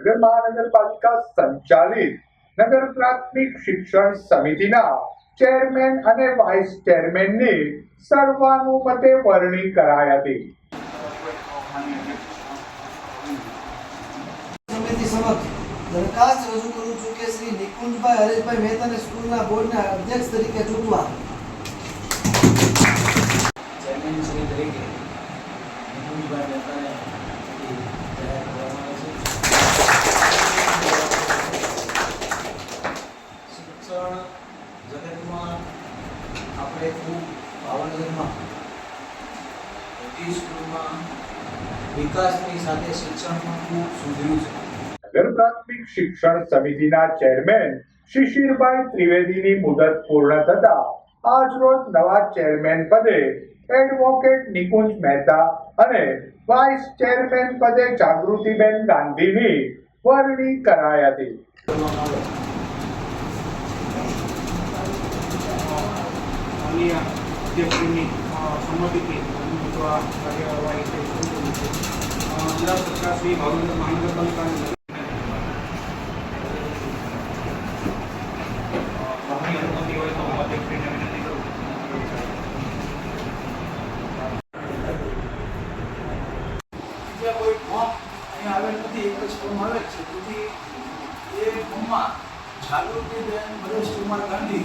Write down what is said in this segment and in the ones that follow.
નગર મહાનગરપાલિકા સંચાલિત નગર પ્રાથમિક શિક્ષણ સમિતિના ચેરમેન અને વાઇસ ચેરમેનની સર્વાનુમતે વરણી કરાઈ હતી. દરખાસ્ત રજૂ કરું છું કે શ્રી નિકુંજભાઈ હરેશભાઈ મહેતાને સ્કૂલના બોર્ડના અધ્યક્ષ તરીકે ચૂંટવા ચેરમેન શ્રી તરીકે નિકુંજભાઈ મહેતાને જાહેર કરવામાં આવે છે શિક્ષણ જગતમાં આપણે ખૂબ ભાવનગરમાં સ્કૂલમાં વિકાસની સાથે શિક્ષણમાં ખૂબ સુધર્યું છે. પ્રાથમિક શિક્ષણ સમિતિના ચેરમેન શિશિરભાઈ ત્રિવેદીની મુદત પૂર્ણ થતા આજરોજ નવા ચેરમેન પદે એડવોકેટ નિકુંજ મહેતા અને વાઇસ ચેરમેન પદે જાગૃતિબેન ગાંધીની વરણી કરાઈ હતી. અધ્યક્ષશ્રીની અ, સંમતિથી અથવા કાર્યવાહી થઈ શરૂ છે અ, સરકાર શ્રી તો કોઈ ફોર્મ અહીંયા આવેલ નથી એક જ ફોર્મ છે. તેથી એ ફોર્મમાં જાગૃતિબેન પરેશ કુમાર ગાંધી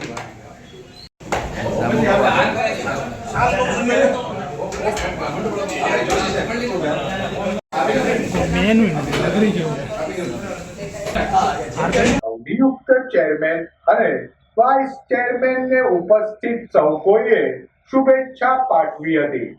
નિયુક્ત ચેરમેન અને વાઇસ ચેરમેન ને ઉપસ્થિત સૌ કોઈએ શુભેચ્છા પાઠવી હતી.